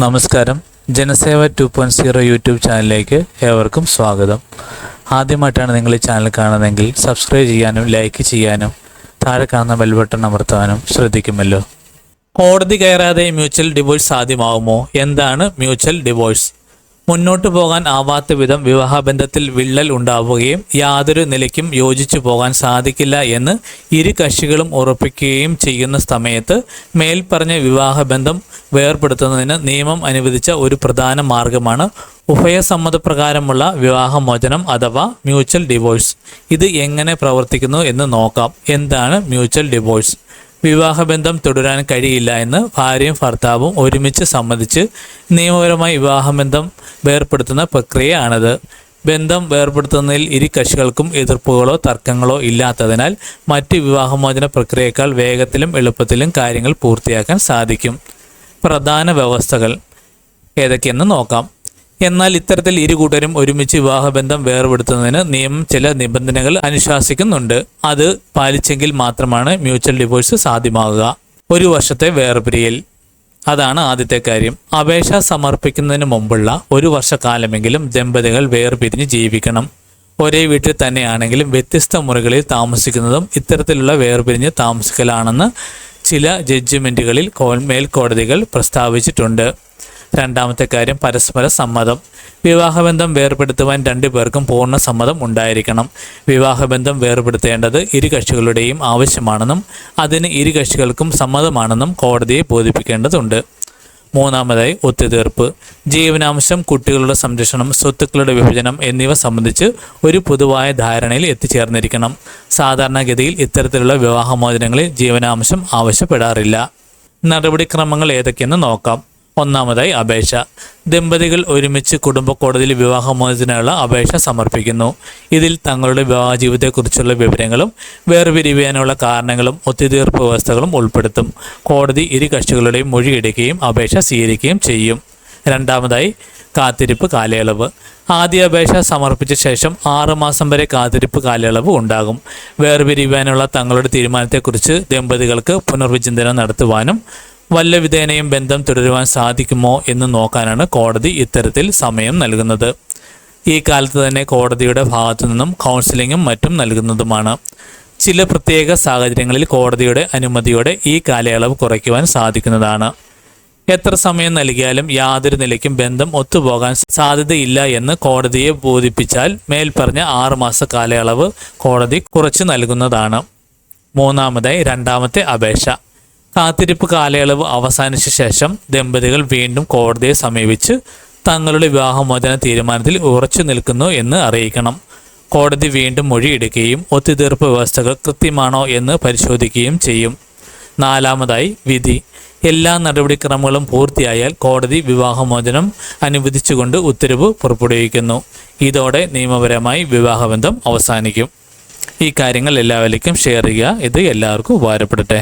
നമസ്കാരം. Janaseva two point zero YouTube ചാനലിലേക്ക് ഏവർക്കും സ്വാഗതം. ആദ്യമായിട്ടാണ് നിങ്ങൾ ഈ ചാനൽ കാണുന്നതെങ്കിൽ സബ്സ്ക്രൈബ് ചെയ്യാനും ലൈക്ക് ചെയ്യാനും താഴെ കാണുന്ന ബെൽ ബട്ടൺ അമർത്താനും ശ്രദ്ധിക്കുമല്ലോ. കോടതി കയറാതെ മ്യൂച്വൽ ഡിവോഴ്സ് സാധ്യമാവുമോ? എന്താണ് മ്യൂച്വൽ ഡിവോഴ്സ്? മുന്നോട്ടു പോകാൻ ആവാത്ത വിധം വിവാഹബന്ധത്തിൽ വിള്ളൽ ഉണ്ടാവുകയും യാതൊരു നിലയ്ക്കും യോജിച്ചു പോകാൻ സാധിക്കില്ല എന്ന് ഇരു കക്ഷികളും ഉറപ്പിക്കുകയും ചെയ്യുന്ന സമയത്ത് മേൽപ്പറഞ്ഞ വിവാഹബന്ധം വേർപെടുത്തുന്നതിന് നിയമം അനുവദിച്ച ഒരു പ്രധാന മാർഗമാണ് ഉഭയസമ്മതപ്രകാരമുള്ള വിവാഹമോചനം അഥവാ മ്യൂച്വൽ ഡിവോഴ്സ്. ഇത് എങ്ങനെ പ്രവർത്തിക്കുന്നു എന്ന് നോക്കാം. എന്താണ് മ്യൂച്വൽ ഡിവോഴ്സ്? വിവാഹബന്ധം തുടരാൻ കഴിയില്ല എന്ന് ഭാര്യയും ഭർത്താവും ഒരുമിച്ച് സമ്മതിച്ച് നിയമപരമായി വിവാഹബന്ധം വേർപ്പെടുത്തുന്ന പ്രക്രിയയാണിത്. ബന്ധം വേർപെടുത്തുന്നതിൽ ഇരു കക്ഷികൾക്കും എതിർപ്പുകളോ തർക്കങ്ങളോ ഇല്ലാത്തതിനാൽ മറ്റ് വിവാഹമോചന പ്രക്രിയയേക്കാൾ വേഗത്തിലും എളുപ്പത്തിലും കാര്യങ്ങൾ പൂർത്തിയാക്കാൻ സാധിക്കും. പ്രധാന വ്യവസ്ഥകൾ ഏതൊക്കെയെന്ന് നോക്കാം. എന്നാൽ ഇത്തരത്തിൽ ഇരു കൂട്ടരും ഒരുമിച്ച് വിവാഹബന്ധം വേർപെടുത്തുന്നതിന് നിയമം ചില നിബന്ധനകൾ അനുശാസിക്കുന്നുണ്ട്. അത് പാലിച്ചെങ്കിൽ മാത്രമാണ് മ്യൂച്വൽ ഡിവോഴ്സ് സാധ്യമാകുക. ഒരു വർഷത്തെ വേർപിരിയൽ. അതാണ് ആദ്യത്തെ കാര്യം. അപേക്ഷ സമർപ്പിക്കുന്നതിന് മുമ്പുള്ള ഒരു വർഷക്കാലമെങ്കിലും ദമ്പതികൾ വേർപിരിഞ്ഞ് ജീവിക്കണം. ഒരേ വീട്ടിൽ തന്നെയാണെങ്കിലും വ്യത്യസ്ത മുറികളിൽ താമസിക്കുന്നതും ഇത്തരത്തിലുള്ള വേർപിരിഞ്ഞ് താമസിക്കലാണെന്ന് ചില ജഡ്ജ്മെന്റുകളിൽ മേൽക്കോടതികൾ പ്രസ്താവിച്ചിട്ടുണ്ട്. രണ്ടാമത്തെ കാര്യം പരസ്പര സമ്മതം. വിവാഹബന്ധം വേർപെടുത്തുവാൻ രണ്ടു പേർക്കും പൂർണ സമ്മതം ഉണ്ടായിരിക്കണം. വിവാഹബന്ധം വേർപെടുത്തേണ്ടത് ഇരു കക്ഷികളുടെയും ആവശ്യമാണെന്നും അതിന് ഇരു കക്ഷികൾക്കും സമ്മതമാണെന്നും കോടതിയെ ബോധിപ്പിക്കേണ്ടതുണ്ട്. മൂന്നാമതായി ഒത്തുതീർപ്പ്. ജീവനാംശം കുട്ടികളുടെ സംരക്ഷണം സ്വത്തുക്കളുടെ വിഭജനം എന്നിവ സംബന്ധിച്ച് ഒരു പൊതുവായ ധാരണയിൽ എത്തിച്ചേർന്നിരിക്കണം. സാധാരണഗതിയിൽ ഇത്തരത്തിലുള്ള വിവാഹമോചനങ്ങളിൽ ജീവനാംശം ആവശ്യപ്പെടാറില്ല. നടപടിക്രമങ്ങൾ ഏതൊക്കെയെന്ന് നോക്കാം. ഒന്നാമതായി അപേക്ഷ. ദമ്പതികൾ ഒരുമിച്ച് കുടുംബ കോടതിയിൽ വിവാഹമോചനത്തിനുള്ള അപേക്ഷ സമർപ്പിക്കുന്നു. ഇതിൽ തങ്ങളുടെ വിവാഹ ജീവിതത്തെക്കുറിച്ചുള്ള വിവരങ്ങളും വേർപിരിയാനുള്ള കാരണങ്ങളും ഒത്തുതീർപ്പ് വ്യവസ്ഥകളും ഉൾപ്പെടുത്തും. കോടതി ഇരു കക്ഷികളുടെയും മൊഴിയെടുക്കുകയും അപേക്ഷ സ്വീകരിക്കുകയും ചെയ്യും. രണ്ടാമതായി കാത്തിരിപ്പ് കാലയളവ്. ആദ്യ അപേക്ഷ സമർപ്പിച്ച ശേഷം ആറ് മാസം വരെ കാത്തിരിപ്പ് കാലയളവ് ഉണ്ടാകും. വേർപിരിയാനുള്ള തങ്ങളുടെ തീരുമാനത്തെക്കുറിച്ച് ദമ്പതികൾക്ക് പുനർവിചിന്തനം നടത്തുവാനും വല്ല വിധേനയും ബന്ധം തുടരുവാൻ സാധിക്കുമോ എന്ന് നോക്കാനാണ് കോടതി ഇത്തരത്തിൽ സമയം നൽകുന്നത്. ഈ കാലത്ത് തന്നെ കോടതിയുടെ ഭാഗത്തു നിന്നും കൗൺസിലിങ്ങും മറ്റും നൽകുന്നതുമാണ്. ചില പ്രത്യേക സാഹചര്യങ്ങളിൽ കോടതിയുടെ അനുമതിയോടെ ഈ കാലയളവ് കുറയ്ക്കുവാൻ സാധിക്കുന്നതാണ്. എത്ര സമയം നൽകിയാലും യാതൊരു നിലയ്ക്കും ബന്ധം ഒത്തുപോകാൻ സാധ്യതയില്ല എന്ന് കോടതിയെ ബോധിപ്പിച്ചാൽ മേൽപ്പറഞ്ഞ ആറുമാസ കാലയളവ് കോടതി കുറച്ച് നൽകുന്നതാണ്. മൂന്നാമതായി രണ്ടാമത്തെ അപേക്ഷ. കാത്തിരിപ്പ് കാലയളവ് അവസാനിച്ച ശേഷം ദമ്പതികൾ വീണ്ടും കോടതിയെ സമീപിച്ച് തങ്ങളുടെ വിവാഹമോചന തീരുമാനത്തിൽ ഉറച്ചു നിൽക്കുന്നു എന്ന് അറിയിക്കണം. കോടതി വീണ്ടും മൊഴിയെടുക്കുകയും ഒത്തുതീർപ്പ് വ്യവസ്ഥകൾ കൃത്യമാണോ എന്ന് പരിശോധിക്കുകയും ചെയ്യും. നാലാമതായി വിധി. എല്ലാ നടപടിക്രമങ്ങളും പൂർത്തിയായാൽ കോടതി വിവാഹമോചനം അനുവദിച്ചുകൊണ്ട് ഉത്തരവ് പുറപ്പെടുവിക്കുന്നു. ഇതോടെ നിയമപരമായി വിവാഹബന്ധം അവസാനിക്കും. ഈ കാര്യങ്ങൾ എല്ലാവരിലേക്കും ഷെയർ ചെയ്യുക. ഇത് എല്ലാവർക്കും ഉപകാരപ്പെടട്ടെ.